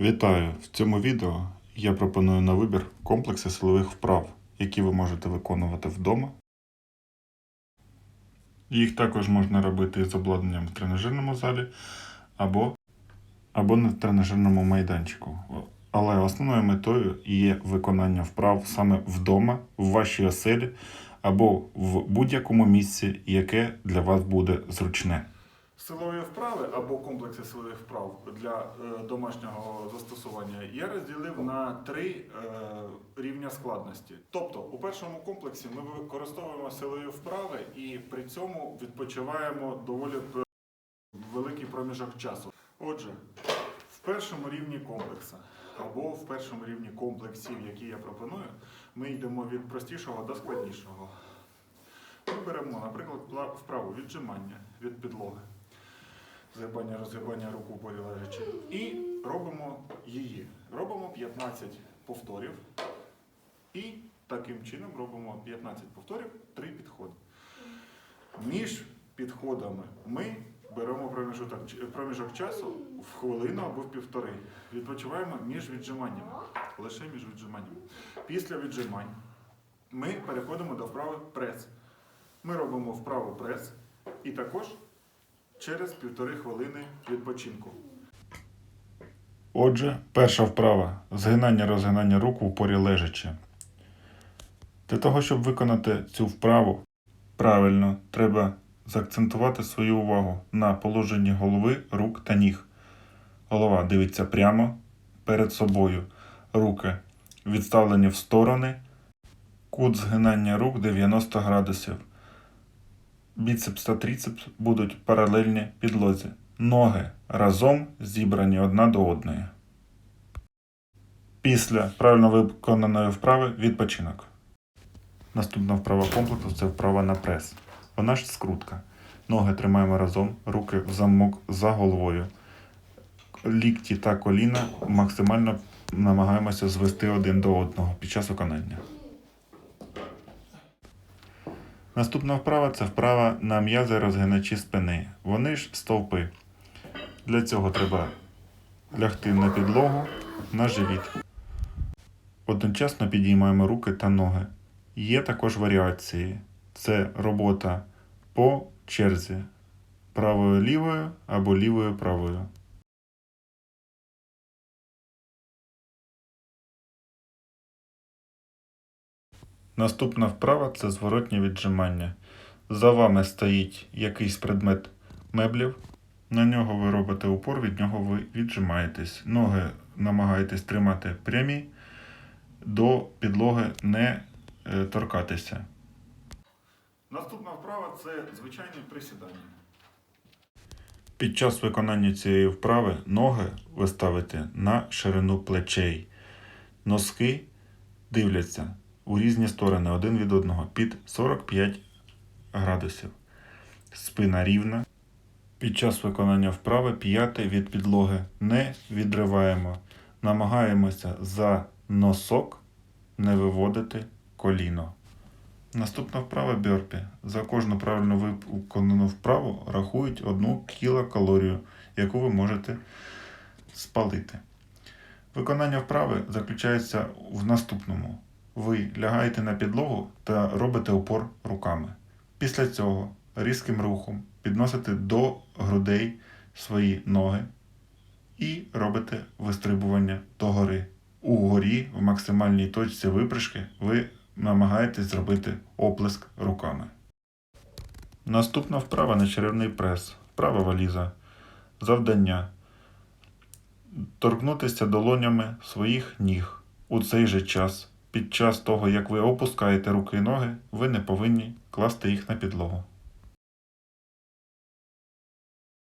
Вітаю! В цьому відео я пропоную на вибір комплекси силових вправ, які ви можете виконувати вдома. Їх також можна робити з обладнанням в тренажерному залі або, або на тренажерному майданчику. Але основною метою є виконання вправ саме вдома, в вашій оселі або в будь-якому місці, яке для вас буде зручне. Силові вправи або комплекси силових вправ для е, домашнього застосування я розділив на три е, рівня складності. Тобто, у першому комплексі ми використовуємо силові вправи і при цьому відпочиваємо доволі великий проміжок часу. Отже, в першому рівні комплексу або в першому рівні комплексів, які я пропоную, ми йдемо від простішого до складнішого. Ми беремо, наприклад, вправу віджимання від підлоги згибання, розгибання рук у полі лежачи. І робимо її. Робимо 15 повторів. І таким чином робимо 15 повторів, 3 підходи. Між підходами ми беремо проміжок, проміжок часу в хвилину або в півтори. Відпочиваємо між віджиманнями. Лише між віджиманнями. Після віджимань ми переходимо до вправи прес. Ми робимо вправу прес і також через півтори хвилини відпочинку. Отже, перша вправа згинання розгинання рук в упорі лежачи. Для того, щоб виконати цю вправу правильно, треба заакцентувати свою увагу на положенні голови, рук та ніг. Голова дивиться прямо перед собою. Руки відставлені в сторони. Кут згинання рук 90 градусів. Біцепс та трицепс будуть паралельні підлозі. Ноги разом зібрані одна до одної. Після правильно виконаної вправи відпочинок. Наступна вправа комплексу це вправа на прес. Вона ж скрутка. Ноги тримаємо разом, руки в замок за головою. Лікті та коліна максимально намагаємося звести один до одного під час виконання. Наступна вправа це вправа на м'язи розгиначі спини. Вони ж стовпи. Для цього треба лягти на підлогу на живіт. Одночасно підіймаємо руки та ноги. Є також варіації. Це робота по черзі правою лівою або лівою правою. Наступна вправа це зворотнє віджимання. За вами стоїть якийсь предмет меблів. На нього ви робите упор, від нього ви віджимаєтесь. Ноги намагаєтесь тримати прямі, до підлоги не е, торкатися. Наступна вправа це звичайне присідання. Під час виконання цієї вправи ноги ви ставите на ширину плечей. Носки дивляться у різні сторони один від одного під 45 градусів. Спина рівна. Під час виконання вправи п'яти від підлоги не відриваємо. Намагаємося за носок не виводити коліно. Наступна вправа бьорпі. За кожну правильно виконану вправу рахують одну кілокалорію, яку ви можете спалити. Виконання вправи заключається в наступному. Ви лягаєте на підлогу та робите опор руками. Після цього різким рухом підносите до грудей свої ноги і робите вистрибування догори. Угорі в максимальній точці випрыжки ви намагаєтесь зробити оплеск руками. Наступна вправа на черевний прес. Вправа валіза. Завдання. Торкнутися долонями своїх ніг. У цей же час, під час того, як ви опускаєте руки і ноги, ви не повинні класти їх на підлогу.